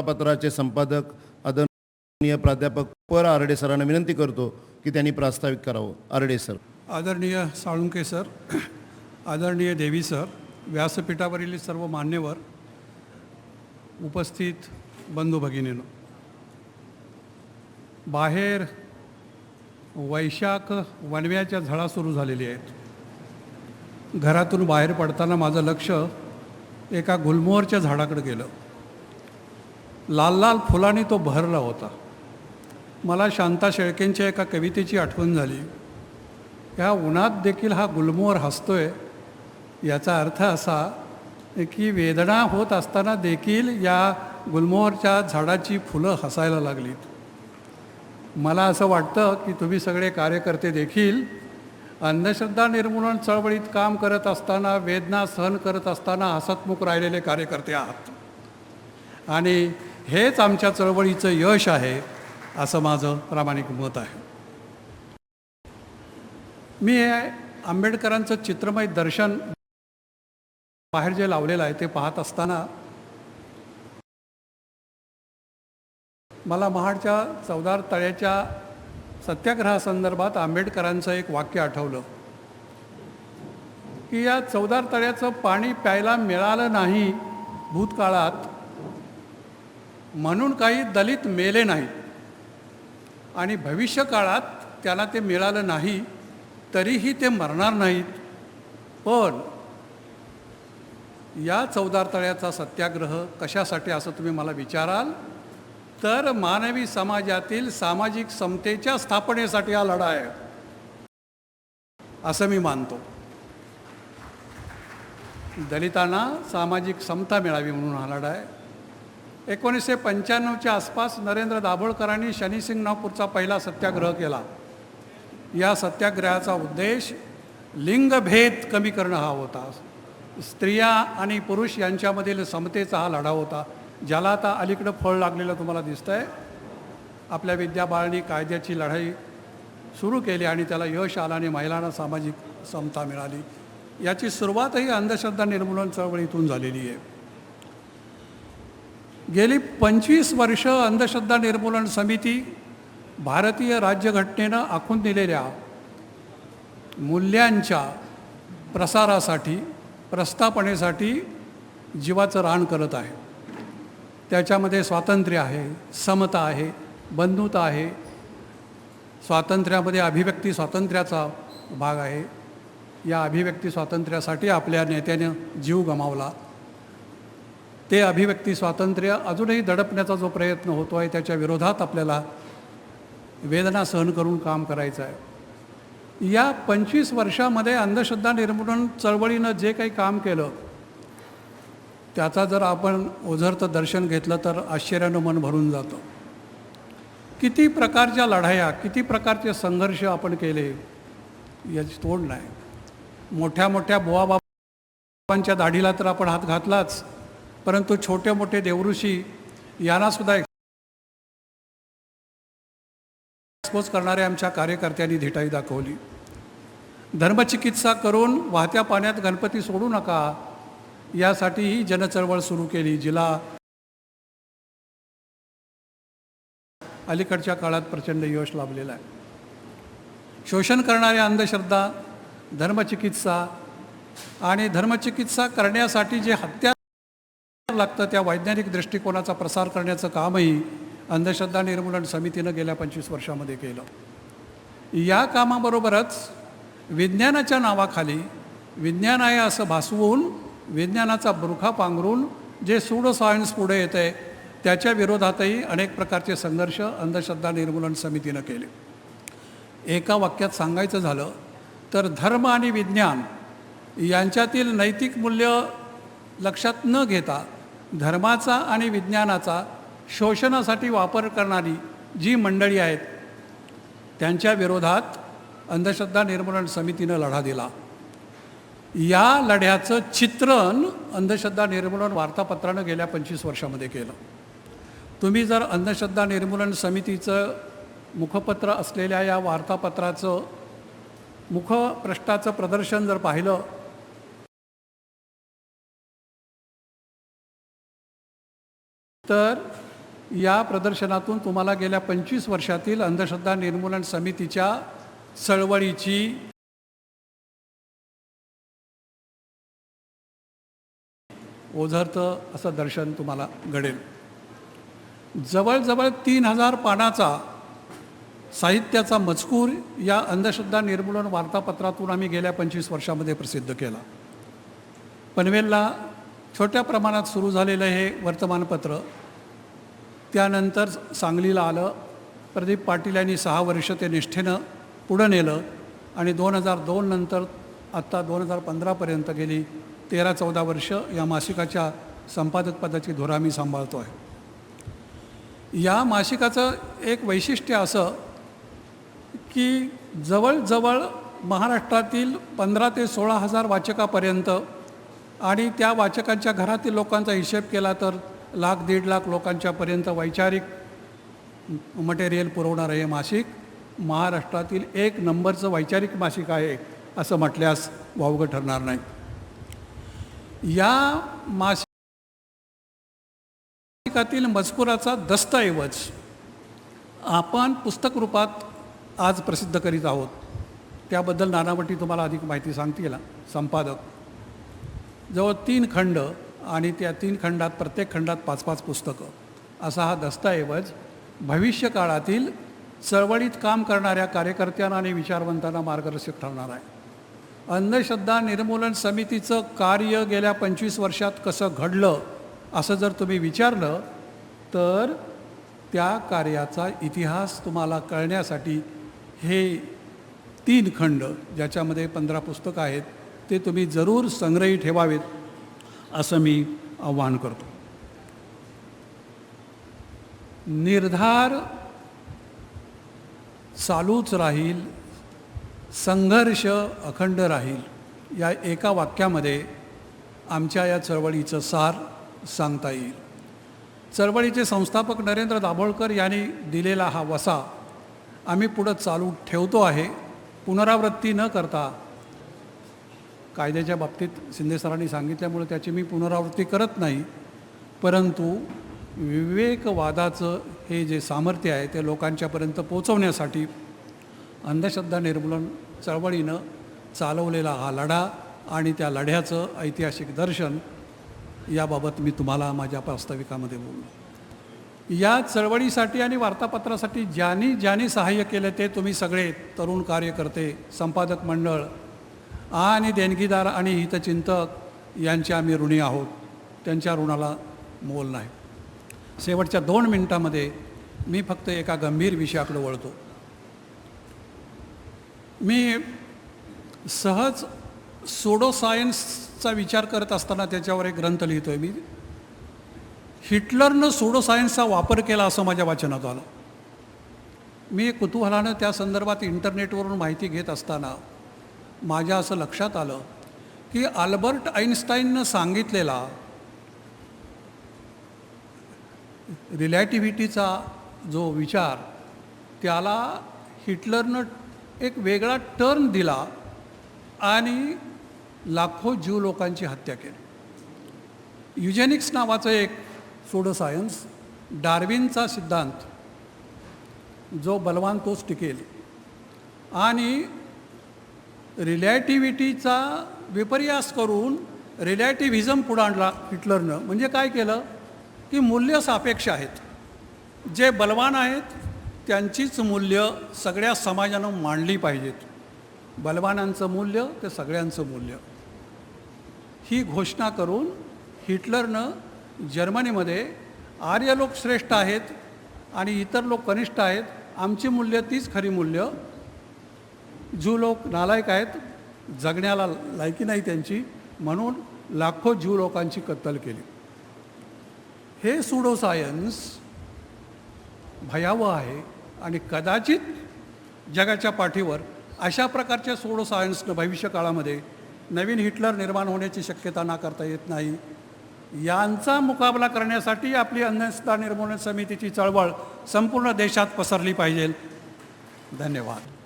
वृत्तपत्राचे संपादक आदरणीय प्राध्यापक पर आरडे सरांना विनंती करतो की त्यांनी प्रास्ताविक करावं. आरडे सर. आदरणीय साळुंके सर आदरणीय देवी सर व्यासपीठावरील सर्व मान्यवर उपस्थित बंधू भगिनीनं बाहेर वैशाख वनव्याच्या झळा सुरू झालेली आहेत. घरातून बाहेर पडताना माझं लक्ष एका गुलमोहरच्या झाडाकडे गेलं. लाल लाल फुलांनी तो भरला होता. मला शांता शेळकेंच्या एका कवितेची आठवण झाली. ह्या उन्हात देखील हा गुलमोहर हसतोय. याचा अर्थ असा की वेदना होत असताना देखील या गुलमोहरच्या झाडाची फुलं हसायला लागलीत. मला असं वाटतं की तुम्ही सगळे कार्यकर्ते देखील अंधश्रद्धा निर्मूलन चळवळीत काम करत असताना वेदना सहन करत असताना हसतमुख राहिलेले कार्यकर्ते आहात. आणि हेच आमच्या चळवळीचं यश आहे असं माझं प्रामाणिक मत आहे. मी हे आंबेडकरांचं चित्रमय दर्शन बाहेर जे लावलेलं आहे ते पाहत असताना मला महाडच्या चौदार तळ्याच्या सत्याग्रहासंदर्भात आंबेडकरांचं एक वाक्य आठवलं की या चौदार तळ्याचं पाणी प्यायला मिळालं नाही भूतकाळात म्हणून काही दलित मेले नाहीत. आणि भविष्यकाळात त्याला ते मिळालं नाही तरीही ते मरणार नाहीत. पण या चौदार तळ्याचा सत्याग्रह कशासाठी असं तुम्ही मला विचाराल? तर मानवी समाजातील सामाजिक समतेच्या स्थापनेसाठी हा लढा आहे. असं मी मानतो. दलितांना सामाजिक समता मिळावी म्हणून हा लढा आहे. एकोणीसशे पंच्याण्णवच्या आसपास नरेंद्र दाभोळकरांनी शनिसिंगणापूरचा पहिला सत्याग्रह केला. या सत्याग्रहाचा उद्देश लिंगभेद कमी करणं हा होता. स्त्रिया आणि पुरुष यांच्यामधील समतेचा हा लढा होता ज्याला आता अलीकडं फळ लागलेलं तुम्हाला दिसतं आहे आपल्या विद्याबाळांनी कायद्याची लढाई सुरू केली आणि त्याला यश आलं आणि महिलांना सामाजिक समता मिळाली. याची सुरुवातही अंधश्रद्धा निर्मूलन चळवळीतून झालेली आहे. गेली पंचवीस वर्ष अंधश्रद्धा निर्मूलन समिती भारतीय राज्यघटनेनं आखून दिलेल्या मूल्यांच्या प्रसारासाठी प्रस्थापनेसाठी जीवाचं रान करत आहे. त्याच्यामध्ये स्वातंत्र्य आहे समता आहे बंधुता आहे. स्वातंत्र्यामध्ये अभिव्यक्ती स्वातंत्र्याचा भाग आहे. या अभिव्यक्ती स्वातंत्र्यासाठी आपल्या नेत्यानं जीव गमावला. ते अभिव्यक्ती स्वातंत्र्य अजूनही दडपण्याचा जो प्रयत्न होतो आहे त्याच्या विरोधात आपल्याला वेदना सहन करून काम करायचं आहे. या पंचवीस वर्षामध्ये अंधश्रद्धा निर्मूलन चळवळीनं जे काही काम केलं त्याचा जर आपण ओझरतं दर्शन घेतलं तर आश्चर्यानं मन भरून जातं. किती प्रकारच्या लढाया किती प्रकारचे संघर्ष आपण केले याची तोड नाही. मोठ्या मोठ्या बुवाबाबांच्या दाढीला तर आपण हात घातलाच. परंतु छोटे मोठे देवऋषी यांनासुद्धा एक्सपोज करणाऱ्या आमच्या कार्यकर्त्यांनी धिटाई दाखवली. धर्मचिकित्सा करून वाहत्या पाण्यात गणपती सोडू नका यासाठी ही जनचळवळ सुरू केली. जिला अलीकडच्या काळात प्रचंड यश लाभलेलं आहे. शोषण करणाऱ्या अंधश्रद्धा धर्मचिकित्सा आणि धर्मचिकित्सा करण्यासाठी जे हत्या लागतं त्या वैज्ञानिक दृष्टिकोनाचा प्रसार करण्याचं कामही अंधश्रद्धा निर्मूलन समितीनं गेल्या पंचवीस वर्षामध्ये केलं. या कामाबरोबरच विज्ञानाच्या नावाखाली विज्ञान आहे असं भासवून विज्ञानाचा बुरखा पांघरून जे सूडो सायन्स पुढे येतं आहे त्याच्या विरोधातही अनेक प्रकारचे संघर्ष अंधश्रद्धा निर्मूलन समितीनं केले. एका वाक्यात सांगायचं झालं तर धर्म आणि विज्ञान यांच्यातील नैतिक मूल्य लक्षात न घेता धर्माचा आणि विज्ञानाचा शोषणासाठी वापर करणारी जी मंडळी आहेत त्यांच्या विरोधात अंधश्रद्धा निर्मूलन समितीनं लढा दिला. या लढ्याचं चित्रण अंधश्रद्धा निर्मूलन वार्तापत्रानं गेल्या पंचवीस वर्षामध्ये केलं. तुम्ही जर अंधश्रद्धा निर्मूलन समितीचं मुखपत्र असलेल्या या वार्तापत्राचं मुखपृष्ठाचं प्रदर्शन जर पाहिलं तर या प्रदर्शनातून तुम्हाला गेल्या पंचवीस वर्षातील अंधश्रद्धा निर्मूलन समितीच्या चळवळीची ओझरतं असं दर्शन तुम्हाला घडेल. जवळजवळ तीन हजार पानाचा साहित्याचा मजकूर या अंधश्रद्धा निर्मूलन वार्तापत्रातून आम्ही गेल्या पंचवीस वर्षामध्ये प्रसिद्ध केला. पनवेलला छोट्या प्रमाणात सुरू झालेलं हे वर्तमानपत्र त्यानंतर सांगलीला आलं. प्रदीप पाटील यांनी सहा वर्ष ते निष्ठेनं पुढं नेलं आणि दोन हजार दोन नंतर आत्ता दोन हजार पंधरापर्यंत गेली. तेरा चौदा वर्ष या मासिकाच्या संपादकपदाची धुरा मी सांभाळतो आहे या मासिकाचं एक वैशिष्ट्य असं की जवळजवळ महाराष्ट्रातील पंधरा ते सोळा हजार वाचकापर्यंत आणि त्या वाचकांच्या घरातील लोकांचा हिशेब केला तर लाख दीड लाख लोकांच्यापर्यंत वैचारिक मटेरियल पुरवणारं हे मासिक. महाराष्ट्रातील एक नंबरचं वैचारिक मासिक आहे असं म्हटल्यास वावगं ठरणार नाही. या मासिकातील मजकुराचा दस्तऐवज आपण पुस्तक रूपात आज प्रसिद्ध करीत आहोत. त्याबद्दल नानावटी तुम्हाला अधिक माहिती सांगतील संपादक. जवळ तीन खंड आणि त्या तीन खंडात प्रत्येक खंडात पाच पाच पुस्तकं. असा हा दस्तऐवज भविष्यकाळातील चळवळीत काम करणाऱ्या कार्यकर्त्यांना आणि विचारवंतांना मार्गदर्शक ठरणार आहे. अंधश्रद्धा निर्मूलन समितीचं कार्य गेल्या पंचवीस वर्षात कसं घडलं असं जर तुम्ही विचारलं तर त्या कार्याचा इतिहास तुम्हाला कळण्यासाठी हे तीन खंड ज्याच्यामध्ये पंधरा पुस्तकं आहेत ते तुम्ही जरूर संग्रही ठेवावेत. असं मी आव्हान करतो. निर्धार चालूच राहील संघर्ष अखंड राहील या एका वाक्यामध्ये आमच्या या चळवळीचं सार सांगता येईल. चळवळीचे संस्थापक नरेंद्र दाभोळकर यांनी दिलेला हा वसा आम्ही पुढं चालू ठेवतो आहे पुनरावृत्ती न करता कायद्याच्या बाबतीत शिंदे सरांनी सांगितल्यामुळे त्याची मी पुनरावृत्ती करत नाही. परंतु विवेकवादाचं हे जे सामर्थ्य आहे ते लोकांच्यापर्यंत पोचवण्यासाठी अंधश्रद्धा निर्मूलन चळवळीनं चालवलेला हा लढा आणि त्या लढ्याचं ऐतिहासिक दर्शन याबाबत मी तुम्हाला माझ्या प्रास्ताविकामध्ये बोललो. या चळवळीसाठी आणि वार्तापत्रासाठी ज्यांनी ज्यांनी सहाय्य केलं ते तुम्ही सगळे तरुण कार्यकर्ते संपादक मंडळ आणि देणगीदार आणि हितचिंतक यांचे आम्ही ऋणी आहोत. त्यांच्या ऋणाला मोल नाही. शेवटच्या दोन मिनटामध्ये मी फक्त एका गंभीर विषयाकडे वळतो. मी सहज सोडो सायन्सचा विचार करत असताना त्याच्यावर एक ग्रंथ लिहितो आहे मी. हिटलरनं सोडो सायन्सचा वापर केला असं माझ्या वाचनात आलं. मी कुतूहलानं त्या संदर्भात इंटरनेटवरून माहिती घेत असताना माझ्या असं लक्षात आलं की आल्बर्ट आईन्स्टाईननं सांगितलेला रिलॅटिव्हिटीचा जो विचार त्याला हिटलरनं एक वेगळा टर्न दिला आणि लाखो जीव लोकांची हत्या केली. युजेनिक्स नावाचं एक सोडो सायन्स डार्विनचा सिद्धांत जो बलवान तोच टिकेल. आणि रिलॅटिव्हिटीचा विपर्यास करून रिलॅटिव्हिजम पुढं आणला हिटलरनं. म्हणजे काय केलं? की मूल्य सापेक्ष आहेत. जे बलवान आहेत त्यांचीच मूल्य सगळ्या समाजानं मांडली पाहिजेत. बलवानांचं मूल्य ते सगळ्यांचं मूल्य. ही घोषणा करून हिटलरनं जर्मनीमध्ये आर्य लोक श्रेष्ठ आहेत आणि इतर लोक कनिष्ठ आहेत. आमची मूल्य तीच खरी मूल्य. जू लोक नालायक आहेत जगण्याला लायकी नाही त्यांची म्हणून लाखो जीव लोकांची कत्तल केली. हे सुडो सायन्स भयावह आहे आणि कदाचित जगाच्या पाठीवर अशा प्रकारच्या सोडो सायन्सनं भविष्यकाळामध्ये नवीन हिटलर निर्माण होण्याची शक्यता नाकारता येत नाही. यांचा मुकाबला करण्यासाठी आपली अंधश्रद्धा निर्मूलन समितीची चळवळ संपूर्ण देशात पसरली पाहिजे. धन्यवाद.